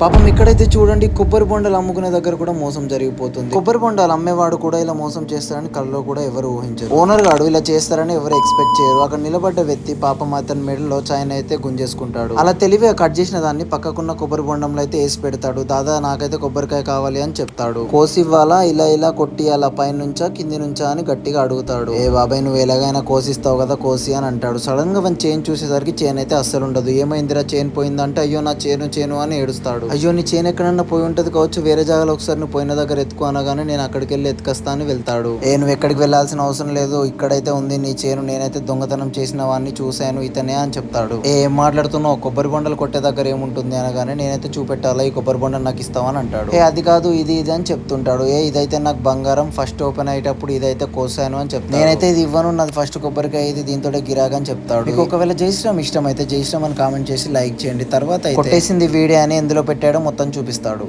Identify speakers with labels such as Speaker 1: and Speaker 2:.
Speaker 1: పాపం ఇక్కడైతే చూడండి కొబ్బరి బొండాలు అమ్ముకునే దగ్గర కూడా మోసం జరిగిపోతుంది. కొబ్బరి బొండాలు అమ్మేవాడు కూడా ఇలా మోసం చేస్తారని కళ్ళలో కూడా ఎవరు ఊహించారు. ఓనర్ గాడు ఇలా చేస్తారని ఎవరు ఎక్స్పెక్ట్ చేయరు. అక్కడ నిలబడ్డ వ్యక్తి పాపం అతని మెడలో చైన్ అయితే గుంజేసుకుంటాడు. అలా తెలివిగా కట్ చేసిన దాన్ని పక్కకున్న కొబ్బరి బొండంలో అయితే వేసి పెడతాడు. దాదా నాకైతే కొబ్బరికాయ కావాలి అని చెప్తాడు. కోసి ఇవ్వాలా ఇలా ఇలా కొట్టి పైన నుంచా కింది నుంచా అని గట్టిగా అడుగుతాడు. ఏ బాబాయ్ నువ్వు ఎలాగైనా కోసిస్తావు కదా కోసి అని అంటాడు. సడన్గా చైన్ చూసేసరికి చైన్ అయితే అస్సలు ఉండదు. ఏమైందిరా చైన్ పోయిందంటే అయ్యో నా చేను చేను అని ఏడుస్తాడు. అయ్యో నీ చేను ఎక్కడన్నా పోయి ఉంటది కావచ్చు వేరే జాగాలో ఒకసారి నువ్వు పోయిన దగ్గర ఎత్తుకో అనగానే నేను అక్కడికి వెళ్ళి ఎత్తుకొస్తా అని వెళ్తాడు. ఏ నువ్వు ఎక్కడికి వెళ్ళాల్సిన అవసరం లేదు ఇక్కడైతే ఉంది నీ చేను నేనైతే దొంగతనం చేసిన వాడిని చూశాను ఇతనే అని చెప్తాడు. ఏ ఏం మాట్లాడుతున్నావు? కొబ్బరి బొండలు కొట్టే దగ్గర ఏముంటుంది అనగానే నేనైతే చూపెట్టాలా ఈ కొబ్బరి బొండ నాకు ఇస్తావని అంటాడు. ఏ అది కాదు ఇది ఇది అని చెప్తుంటాడు. ఏ ఇదైతే నాకు బంగారం ఫస్ట్ ఓపెన్ అయ్యేటప్పుడు ఇదైతే కోసాను అని చెప్తాను నేనైతే ఇది ఇవ్వను నాది ఫస్ట్ కొబ్బరికాయ ఇది దీంతో గిరాగ్ అని చెప్తాడు. మీకు ఒకవేళ జయశ్రామ్ ఇష్టం అయితే జయశ్రామ్ అని కామెంట్ చేసి లైక్ చేయండి. తర్వాత అయితే కొట్టేసింది వీడియో అని ఎందులో పెట్టి పెట్టాడో మొత్తం చూపిస్తాడు.